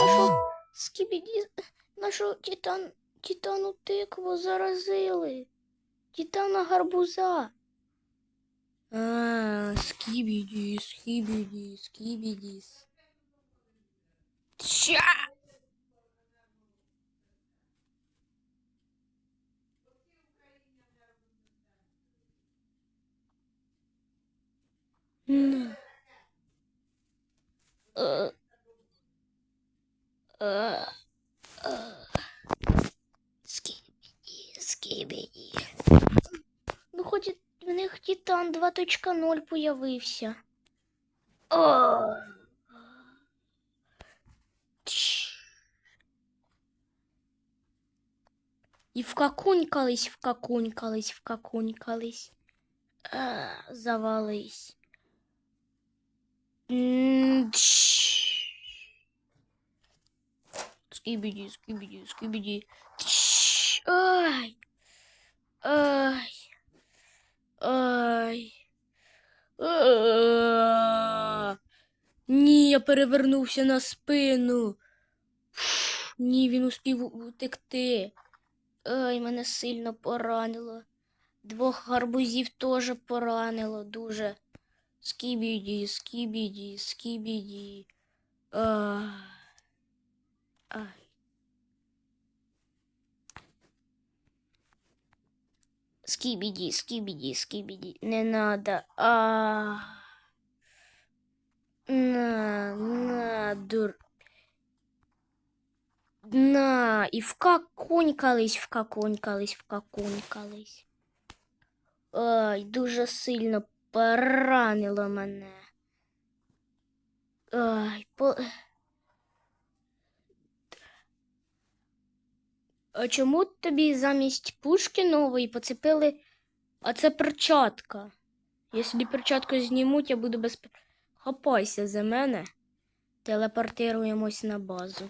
Нашу скібіді, нашу титан, титану тикву заразили. Титана гарбуза. А, скібіді, скібіді, скібідіс. Ща! На. Е. Е. Е. Скібіді, скібіді. Ну, хоч і в них Титан 2.0 появився. О. Тш. І вкакунькались, вкакунькались, вкакунькались. А, завались. М, тш. Скибиди, скибиди, скибиди. Ай. Ай. Ай. Ні, я перевернувся на спину. Ні, він успів утекти. Ай, мене сильно поранило. Двох гарбузів теж поранило дуже. Скібіді, скібіді, скібіді. Ай. Скибиди, скибиди, скибиди. Не надо. А. На, на, дур. На, і вкакунькались, вкакунькались, вкакунькались. Ай, дуже сильно поранило мене. Ай, по... чому тобі замість пушки нової поцепили? А це перчатка. Якщо перчатку знімуть, я буду без. Хапайся за мене. Телепортируємось на базу.